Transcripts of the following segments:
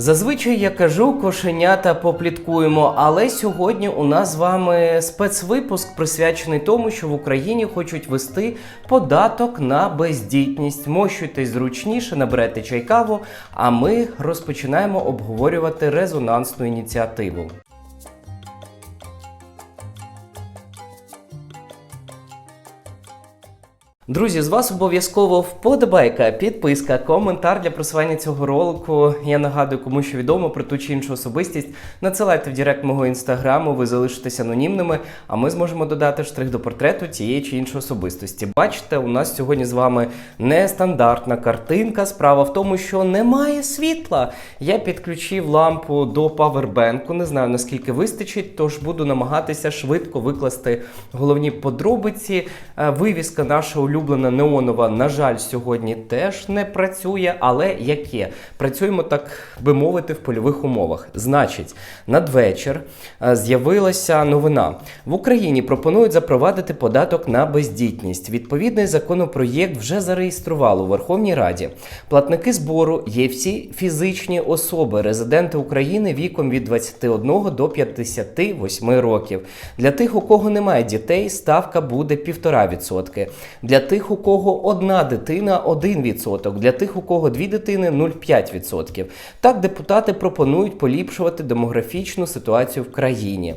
Зазвичай я кажу кошенята попліткуємо, але сьогодні у нас з вами спецвипуск присвячений тому, що в Україні хочуть вести податок на бездітність. Мощуйтесь зручніше, наберете чай каву, а ми розпочинаємо обговорювати резонансну ініціативу. Друзі, з вас обов'язково вподобайка, підписка, коментар для просування цього ролику. Я нагадую, кому що відомо про ту чи іншу особистість. Надсилайте в Директ мого інстаграму, ви залишитесь анонімними, а ми зможемо додати штрих до портрету тієї чи іншої особистості. Бачите, у нас сьогодні з вами нестандартна картинка. Справа в тому, що немає світла. Я підключив лампу до павербенку. Не знаю наскільки вистачить, тож буду намагатися швидко викласти головні подробиці. Е, Вивіска наша улюблена неонова, на жаль, сьогодні теж не працює, але яке? Працюємо, так би мовити, в польових умовах. Значить, надвечір е, з'явилася новина. В Україні пропонують запровадити податок на бездітність. Відповідний законопроєкт вже зареєстрували у Верховній Раді. Платники збору є всі фізичні особи, резиденти України віком від 21 до 58 років. Для тих, у кого немає дітей, ставка буде 1,5%. Для тих, у кого одна дитина 1%. Для тих, у кого дві дитини 0,5%. Так депутати пропонують поліпшувати демографічну ситуацію в країні.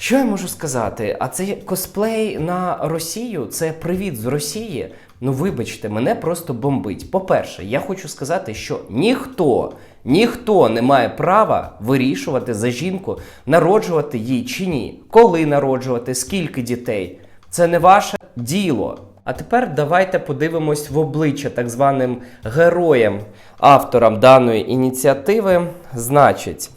Що я можу сказати? А це косплей на Росію? Це привіт з Росії? Ну, вибачте, мене просто бомбить. По-перше, я хочу сказати, що ніхто, ніхто не має права вирішувати за жінку, народжувати їй чи ні, коли народжувати, скільки дітей. Це не ваше діло. А тепер давайте подивимось в обличчя так званим героям, авторам даної ініціативи. Значить.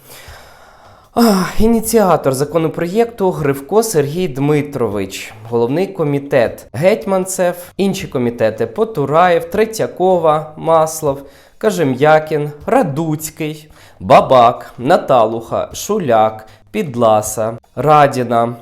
Ініціатор законопроєкту Гривко Сергій Дмитрович, головний комітет Гетьманцев, інші комітети Потураєв, Третьякова, Маслов, Кажем'якін, Радуцький, Бабак, Наталуха, Шуляк, Підласа, Радіна,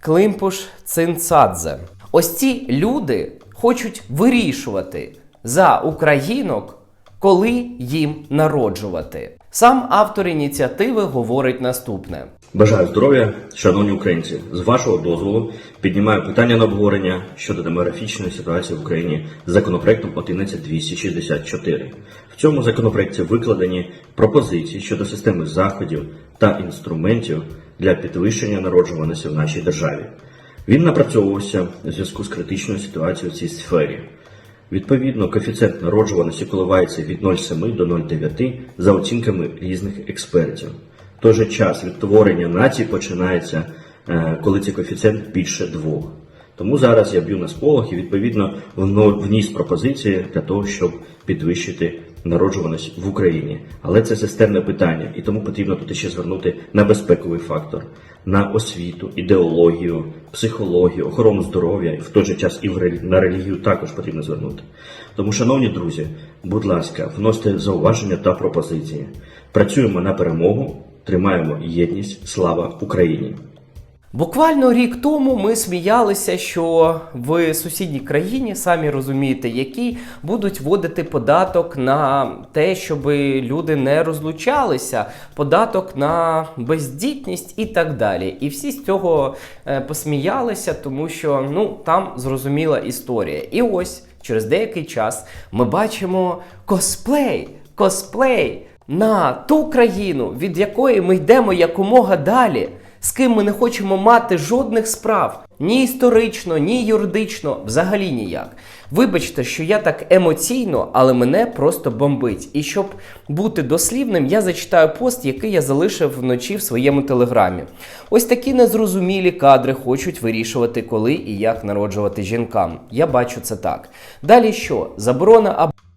Климпуш, Цинцадзе. Ось ці люди хочуть вирішувати за українок коли їм народжувати. Сам автор ініціативи говорить наступне: Бажаю здоров'я, шановні українці. З вашого дозволу піднімаю питання на обговорення щодо демографічної ситуації в Україні з законопроектом 11264. В цьому законопроекті викладені пропозиції щодо системи заходів та інструментів для підвищення народжуваності в нашій державі. Він напрацьовувався у зв'язку з критичною ситуацією в цій сфері. Відповідно, коефіцієнт народжуваності коливається від 0,7 до 0,9 за оцінками різних експертів. В той же час відтворення нації починається, е, коли цей коефіцієнт більше двох. Тому зараз я б'ю на сполох і відповідно вніс пропозиції для того, щоб підвищити народжуваність в Україні. Але це системне питання, і тому потрібно тут ще звернути на безпековий фактор, на освіту, ідеологію, психологію, охорону здоров'я, і в той же час і на релігію також потрібно звернути. Тому, шановні друзі, будь ласка, вносьте зауваження та пропозиції. Працюємо на перемогу, тримаємо єдність. Слава Україні! Буквально рік тому ми сміялися, що в сусідній країні, самі розумієте, які будуть вводити податок на те, щоб люди не розлучалися, податок на бездітність і так далі. І всі з цього е, посміялися, тому що ну там зрозуміла історія. І ось через деякий час ми бачимо косплей, косплей на ту країну, від якої ми йдемо якомога далі з ким ми не хочемо мати жодних справ ні історично, ні юридично, взагалі ніяк. Вибачте, що я так емоційно, але мене просто бомбить. І щоб бути дослівним, я зачитаю пост, який я залишив вночі в своєму телеграмі. Ось такі незрозумілі кадри хочуть вирішувати, коли і як народжувати жінкам. Я бачу це так. Далі що? Заборона абортів.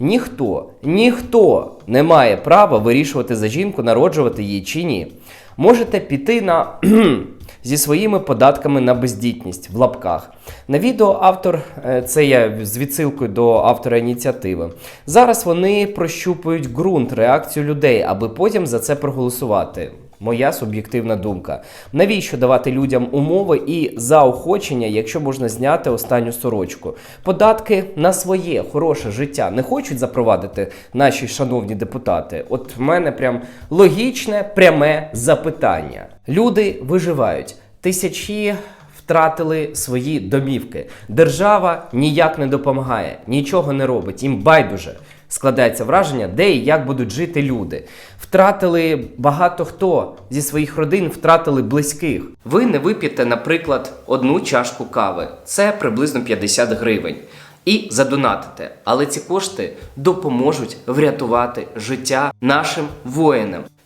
Ніхто, ніхто не має права вирішувати за жінку, народжувати її чи ні. Можете піти на зі своїми податками на бездітність в лапках. На відео автор, е, це я з відсилкою до автора ініціативи. Зараз вони прощупують ґрунт, реакцію людей, аби потім за це проголосувати. Моя суб'єктивна думка. Навіщо давати людям умови і заохочення, якщо можна зняти останню сорочку? Податки на своє хороше життя не хочуть запровадити наші шановні депутати. От в мене прям логічне, пряме запитання. Люди виживають. Тисячі втратили свої домівки. Держава ніяк не допомагає, нічого не робить. Їм байдуже складається враження, де і як будуть жити люди. Втратили багато хто зі своїх родин, втратили близьких. Ви не вип'єте, наприклад, одну чашку кави. Це приблизно 50 гривень. І задонатите. Але ці кошти допоможуть врятувати життя нашим воїнам.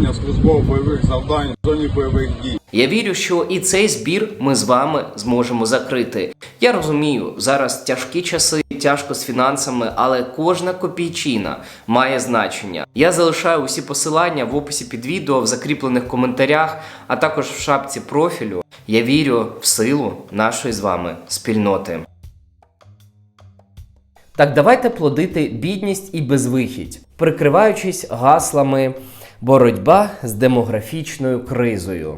виконання службових бойових завдань в зоні бойових дій. Я вірю, що і цей збір ми з вами зможемо закрити. Я розумію, зараз тяжкі часи, тяжко з фінансами, але кожна копійчина має значення. Я залишаю усі посилання в описі під відео, в закріплених коментарях, а також в шапці профілю. Я вірю в силу нашої з вами спільноти. Так давайте плодити бідність і безвихідь, прикриваючись гаслами боротьба з демографічною кризою.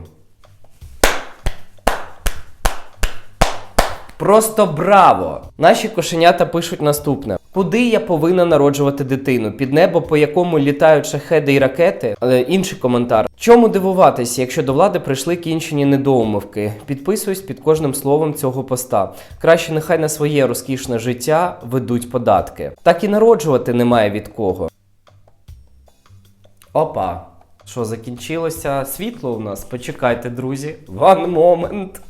Просто браво! Наші кошенята пишуть наступне: куди я повинна народжувати дитину? Під небо, по якому літають шахеди і ракети? Е, інший коментар. Чому дивуватися, якщо до влади прийшли кінчені недоумовки? Підписуюсь під кожним словом цього поста. Краще нехай на своє розкішне життя ведуть податки. Так і народжувати немає від кого. Опа. Що закінчилося світло у нас? Почекайте, друзі. One moment.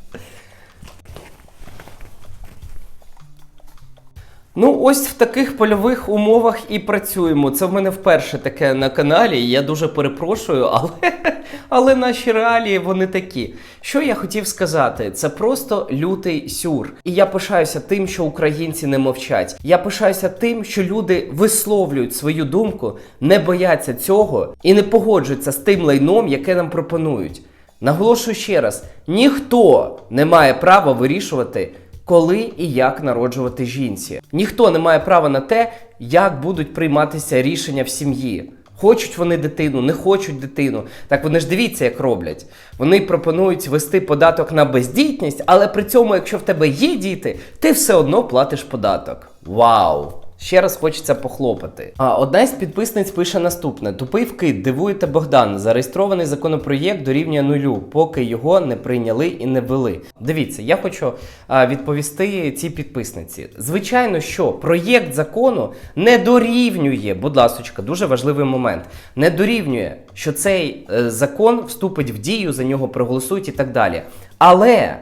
Ну, ось в таких польових умовах і працюємо. Це в мене вперше таке на каналі. Я дуже перепрошую, але, але наші реалії вони такі. Що я хотів сказати? Це просто лютий сюр. І я пишаюся тим, що українці не мовчать. Я пишаюся тим, що люди висловлюють свою думку, не бояться цього і не погоджуються з тим лайном, яке нам пропонують. Наголошую ще раз: ніхто не має права вирішувати коли і як народжувати жінці. Ніхто не має права на те, як будуть прийматися рішення в сім'ї. Хочуть вони дитину, не хочуть дитину. Так вони ж дивіться, як роблять. Вони пропонують вести податок на бездітність, але при цьому, якщо в тебе є діти, ти все одно платиш податок. Вау! Ще раз хочеться похлопати. А одна із підписниць пише наступне: тупий вкид, дивуєте Богдан. Зареєстрований законопроєкт дорівнює нулю, поки його не прийняли і не ввели. Дивіться, я хочу а, відповісти цій підписниці. Звичайно, що проєкт закону не дорівнює, будь ласочка, дуже важливий момент. Не дорівнює, що цей е, закон вступить в дію, за нього проголосують і так далі. Але.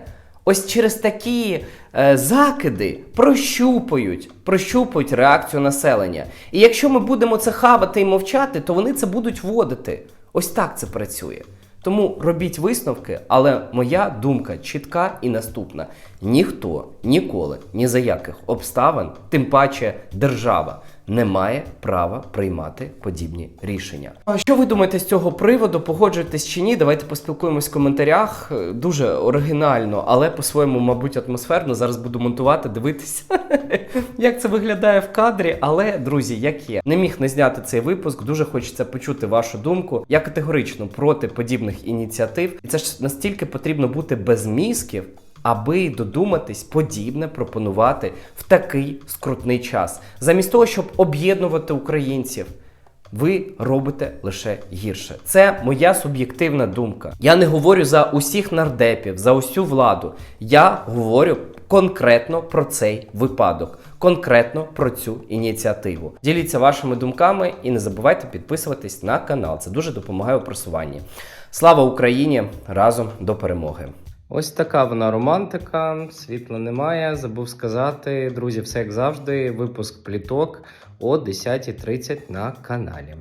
Ось через такі е, закиди прощупають, прощупають реакцію населення. І якщо ми будемо це хавати і мовчати, то вони це будуть вводити. Ось так це працює. Тому робіть висновки, але моя думка чітка і наступна: ніхто ніколи, ні за яких обставин, тим паче держава, не має права приймати подібні рішення. А що ви думаєте з цього приводу? Погоджуєтесь чи ні? Давайте поспілкуємось в коментарях. Е, Дуже оригінально, але по-своєму, мабуть, атмосферно. Зараз буду монтувати, дивитися, як це виглядає в кадрі. Але, друзі, як є, не міг не зняти цей випуск. Дуже хочеться почути вашу думку. Я категорично проти подібних ініціатив. І це ж настільки потрібно бути без мізків, аби додуматись подібне пропонувати в такий скрутний час, замість того, щоб об'єднувати українців. ви робите лише гірше. Це моя суб'єктивна думка. Я не говорю за усіх нардепів, за усю владу. Я говорю конкретно про цей випадок, конкретно про цю ініціативу. Діліться вашими думками і не забувайте підписуватись на канал. Це дуже допомагає у просуванні. Слава Україні! Разом до перемоги! Ось така вона романтика. Світла немає. Забув сказати, друзі, все як завжди. Випуск пліток о 10.30 на каналі.